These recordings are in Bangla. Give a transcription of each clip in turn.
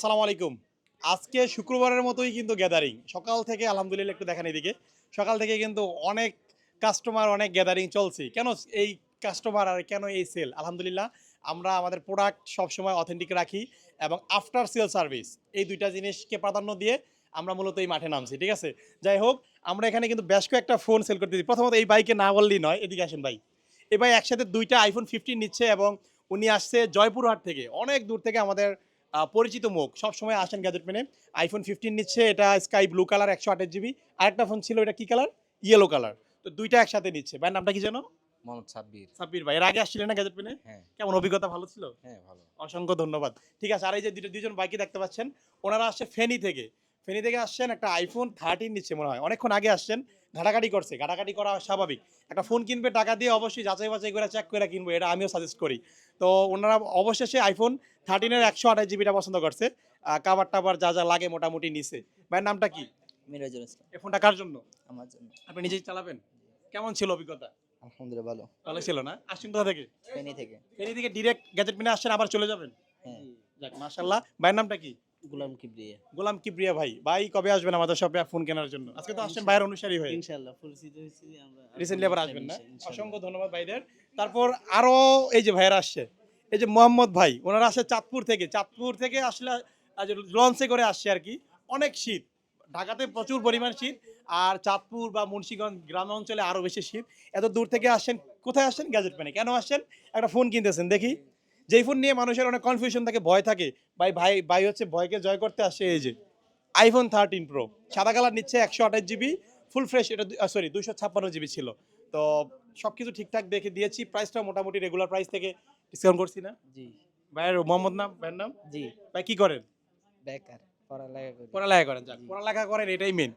আসসালামু আলাইকুম। আজকে শুক্রবারের মতোই কিন্তু গ্যাদারিং সকাল থেকে আলহামদুলিল্লাহ একটু দেখেন এদিকে। সকাল থেকে কিন্তু অনেক কাস্টমার অনেক গ্যাদারিং চলছে। কেন এই কাস্টমার আর কেন এই সেল আলহামদুলিল্লাহ, আমরা আমাদের প্রোডাক্ট সবসময় অথেন্টিক রাখি এবং আফটার সেল সার্ভিস এই দুইটা জিনিসকে প্রাধান্য দিয়ে আমরা মূলত এই মাঠে নামছি, ঠিক আছে? যাই হোক, আমরা এখানে কিন্তু বেশ কয়েকটা ফোন সেল করতে দিই প্রথমত এই বাইকে না বললেই নয়, এদিকে আসেন ভাই। এই ভাই একসাথে দুইটা আইফোন ফিফটিন নিচ্ছে এবং উনি আসছে জয়পুরহাট থেকে। অনেক দূর থেকে আমাদের পরিচিত মুখ। সবসময় আসেন গ্যাজেট মেনে আইফোন ফিফটিন নিচ্ছে এটা স্কাই ব্লু কালার একশো আঠাশ জিবি আরেকটা ফোন ছিল এটা কি কালার ইয়েলো কালার তো দুইটা একসাথে নিচ্ছে। ভাই নামটা কি জানো? মোহাম্মদ সাব্বির। সাব্বির ভাই। এর আগে আসছিলেন না গ্যাজেট পেনে কেমন অভিজ্ঞতা ভালো ছিল? হ্যাঁ ভালো। অসংখ্য ধন্যবাদ। ঠিক আছে আর এই যে দুটো দুজন বাইকে দেখতে পাচ্ছেন ওনারা আসছে ফেনি থেকে। ফেনী থেকে আসছেন একটা আইফোন থার্টিন নিচ্ছে মনে হয়। অনেকক্ষণ আগে আসছেন ঘাটাঘাটি করছে। ঘাটাঘাটি করা স্বাভাবিক। একটা ফোন কিনবে টাকা দিয়ে অবশ্যই যাচাই বাছাই করে চেক করে কিনবো এটা আমিও সাজেস্ট করি। তো ওনারা অবশেষে আইফোন থার্টিনের একশো আঠাশ জিবিটা পছন্দ করছে। কাবার টাবার যা যা লাগে মোটামুটি নিছে। ভাইয়ের নামটা কি? মিরাজুল ইসলাম। এই ফোনটা কার জন্য? আমার জন্য। আপনি নিজেই চালাবেন? কেমন ছিল অভিজ্ঞতা? আলহামদুলিল্লাহ ভালো। ভালো ছিল না? আসছেন কোথা থেকে? ফেনী থেকে। ফেনী থেকে ডিরেক্ট গ্যাজেট মিনে আসছেন আবার চলে যাবেন? হ্যাঁ। যাক মাশাল্লাহ ভাইয়ের নামটা কি? গুলাম কিবরিয়া। গোলাম কিবরিয়া ভাই ভাই কবে আসবেন আমাদের শপে ফোন কেনার জন্য? আজকে তো আসছেন ভাইয়ের অনুসারী হয়ে। ইনশাআল্লাহ সিজ হয়েছি আমরা রিসেন্টলি আবার আসবেন না? অসংখ্য ধন্যবাদ ভাইদের। তারপর আরও এই যে ভাইয়েরা আসছে এই যে মোহাম্মদ ভাই ওনারা আসে চাঁদপুর থেকে। চাঁদপুর থেকে আসলে লঞ্চে করে আসছে আর কি। অনেক শীত ঢাকাতে প্রচুর পরিমাণ শীত আর চাঁদপুর বা মুন্সিগঞ্জ গ্রাম অঞ্চলে আরও বেশি শীত। এত দূর থেকে আসছেন কোথায় আসছেন? গ্যাজেট প্যানে কেন আসছেন? একটা ফোন কিনতেছেন দেখি। যেই ফোন নিয়ে মানুষের অনেক কনফিউশন থাকে ভয় থাকে। ভাই ভাই ভাই হচ্ছে ভয়কে জয় করতে আসছে এই যে আইফোন থার্টিন প্রো সাদা কালার নিচ্ছে একশো আঠাশ জিবি ফুল ফ্রেশ এটা সরি দুইশো ছাপ্পান্ন জিবি ছিল। তো সব কিছু ঠিকঠাক দেখে দিয়েছি প্রাইসটা মোটামুটি রেগুলার প্রাইস থেকে ডিসকাউন্ট করছি না। জি। ভাইয়ের মোহাম্মদ নাম ভাইয়ের নাম? জি। ভাই কি করেন? বেকার পড়ালেখা করি। পড়ালেখা করেন যাক পড়ালেখা করেন এটাই মেন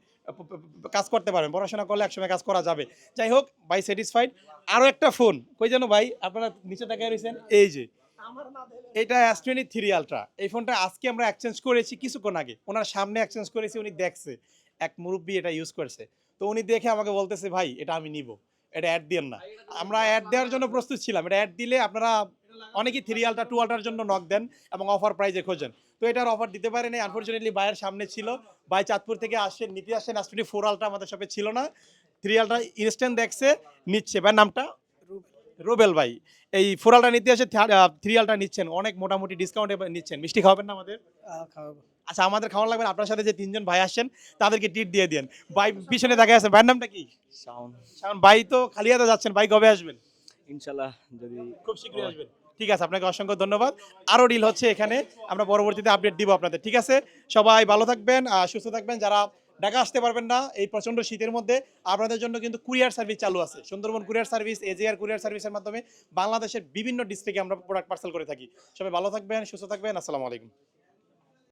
কাজ করতে পারেন পড়াশোনা করলে একসময় কাজ করা যাবে। যাই হোক ভাই স্যাটিসফাইড আরও একটা ফোন কই যেন ভাই আপনারা নিচে তাকিয়ে রয়েছেন এই যে। এটা এস টোয়েন্টি থ্রি আলট্রা এই ফোনটা আজকে আমরা এক্সচেঞ্জ করেছি কিছুক্ষণ আগে। ওনার সামনে এক্সচেঞ্জ করেছি, উনি দেখছে। এক মুরব্বী এটা ইউজ করছে। তো উনি দেখে আমাকে বলতেছে, ভাই, এটা আমি নিব। এটা অ্যাড দিয়েন না। আমরা অ্যাড দেওয়ার জন্য প্রস্তুত ছিলাম। এটা অ্যাড দিলে আপনারা অনেকেই থ্রি আলট্রা টু আলট্রার জন্য নক দেন এবং অফার প্রাইজে খোঁজেন। তো এটার অফার দিতে পারেনি। আনফর্চুনেটলি বাইয়ের সামনে ছিল। বাই চাঁদপুর থেকে আসছেন নিতে আসছেন আস টোয়েন্টি ফোর আলট্রা আমাদের শপে ছিল না। থ্রি আলট্রা ইনস্ট্যান্ট দেখছে, নিচ্ছে। ভাই নামটা রুবেল ভাই এই ফোর আলট্রা নিতে এসে থ্রি আলট্রা নিচ্ছেন অনেক মোটামুটি ডিসকাউন্টে নিচ্ছেন। মিষ্টি খাওয়াবেন না আমাদের? আচ্ছা আমাদের খাওয়ানো লাগবে না, আপনার সাথে যে তিনজন ভাই আসছেন তাদেরকে টিট দিয়ে দেন ভাই পিছনে দেখা আছে ভাইয়ের নামটা কি? সাউন্ড কারণ ভাই তো খালি হাতে যাচ্ছেন ভাই কবে আসবেন? ইনশাআল্লাহ যদি খুব শীঘ্রই আসবেন। ঠিক আছে আপনাকে অসংখ্য ধন্যবাদ। আরও ডিল হচ্ছে এখানে আমরা পরবর্তীতে আপডেট দিব আপনাদের ঠিক আছে? সবাই ভালো থাকবেন সুস্থ থাকবেন যারা ঢাকা আসতে পারবেন না এই প্রচণ্ড শীতের মধ্যে। আপনাদের জন্য কিন্তু কুরিয়ার সার্ভিস চালু আছে। Sundarban courier service, AGR courier সার্ভিসের মাধ্যমে বাংলাদেশের বিভিন্ন ডিস্ট্রিক্টে আমরা প্রোডাক্ট পার্সেল করে থাকি। সবাই ভালো থাকবেন, সুস্থ থাকবেন। আসসালামু আলাইকুম।